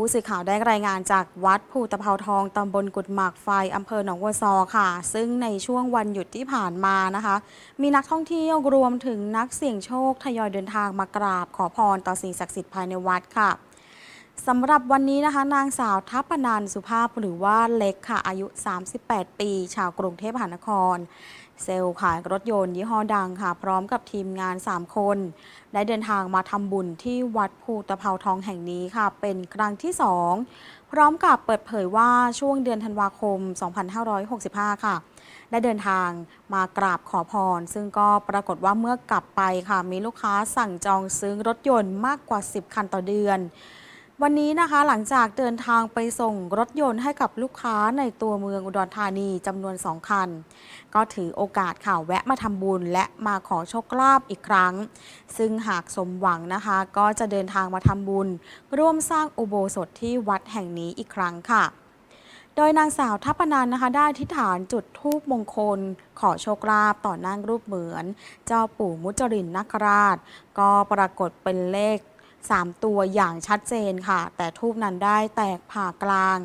ผู้สื่อข่าวได้รายงานจากวัดภูตะเภาทองตำบลกุดหมากไฟอำเภอหนองวัวซอค่ะ ซึ่งในช่วงวันหยุดที่ผ่านมานะคะ มีนักท่องเที่ยวรวมถึงนักเสี่ยงโชคทยอยเดินทางมากราบขอพรต่อสิ่งศักดิ์สิทธิ์ภายในวัดค่ะ สำหรับวันนี้นะคะนางสาวทัพปนันสุภาพหรือว่าเล็กค่ะอายุ 38 ปี ชาวกรุงเทพมหานคร เซลล์ขายรถยนต์ยี่ห้อดังค่ะ พร้อมกับทีมงาน 3 คน ได้เดินทางมาทำบุญที่วัดภูตะเภาทองแห่งนี้ค่ะ เป็นครั้งที่ 2 พร้อมกับเปิดเผยว่าช่วงเดือนธันวาคม 2565 ค่ะ ได้เดินทางมากราบขอพร ซึ่งก็ปรากฏว่าเมื่อกลับไปค่ะ มีลูกค้าสั่งจองซื้อรถยนต์มากกว่า 10 คันต่อเดือน วันนี้นะคะหลังจากเดินทางไปส่งรถยนต์ให้กับลูกค้าในตัวเมืองอุดรธานีจำนวน 2 คัน ก็ถือโอกาสข่าวแวะมาทำบุญและมาขอโชคลาภอีกครั้ง ซึ่งหากสมหวังนะคะ ก็จะเดินทางมาทำบุญ ร่วมสร้างอุโบสถที่วัดแห่งนี้อีกครั้งค่ะโดยนางสาวทัพนันนะคะได้อธิษฐานจุดธูปมงคล ขอโชคลาภต่อนั่งรูปเหมือน เจ้าปู่มุจรินนาคราช ก็ปรากฏเป็นเลข 3 ตัวอย่างชัดเจนค่ะ แต่ทูปนั้นได้แตกผ่ากลาง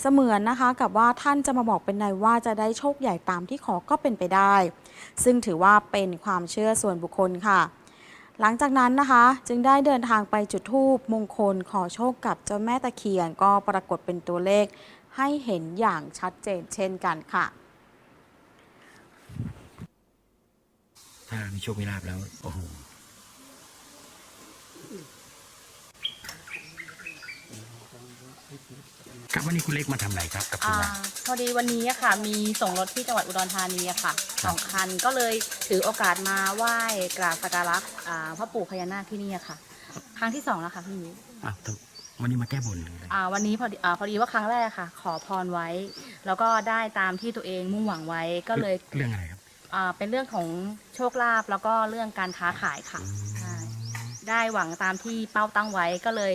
เสมือนนะคะกับว่าท่านจะมาบอกเป็นในว่าจะได้โชคใหญ่ตามที่ขอก็เป็นไปได้ ซึ่งถือว่าเป็นความเชื่อส่วนบุคคลค่ะ หลังจากนั้นนะคะ จึงได้เดินทางไปจุดธูปมงคลขอโชคกับเจ้าแม่ตะเคียนก็ปรากฏเป็นตัวเลข ให้เห็นอย่างชัดเจนเช่นกันค่ะ ถ้ามีโชคมีลาบแล้ว โอ้โห ครับวันนี้คุณเล็กมาทำอะไรครับกับคุณอ่าแม่พอดีวันนี้อะค่ะ มีส่งรถที่จังหวัดอุดรธานีอะค่ะสองคันก็เลยถือโอกาสมาไหว้กราบสักการะอ่าพ่อปู่พญานาคที่นี่อะค่ะ ครั้งที่สองแล้วค่ะพี่นุ้ยอ้าวทำวันนี้มาแก้บนหรืออะไรอ่าวันนี้พอดีอ่าพอดีว่าครั้งแรกค่ะ ขอพรไว้ แล้วก็ได้ตามที่ตัวเองมุ่งหวังไว้ก็เลยเรื่องอะไรครับอ่าเป็นเรื่องของโชคลาภแล้วก็เรื่องการค้าขายค่ะใช่ ได้หวังตามที่เป้าตั้งไว้ก็เลย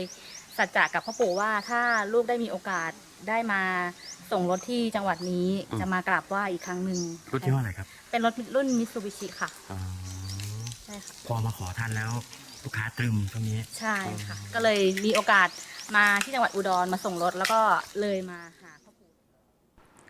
สัจจะกับพ่อปู่ว่าถ้าลูกได้มีโอกาสได้มาส่งรถที่จังหวัดนี้จะมากราบไหว้อีกครั้งหนึ่งรถยี่ห้ออะไรครับเป็นรถรุ่นมิตซูบิชิค่ะอ๋อใช่ค่ะพอมาขอท่านแล้วลูกค้าตรึมตรงนี้ ใช่ค่ะ ก็เลยมีโอกาสมาที่จังหวัดอุดรมาส่งรถแล้วก็เลยมาหา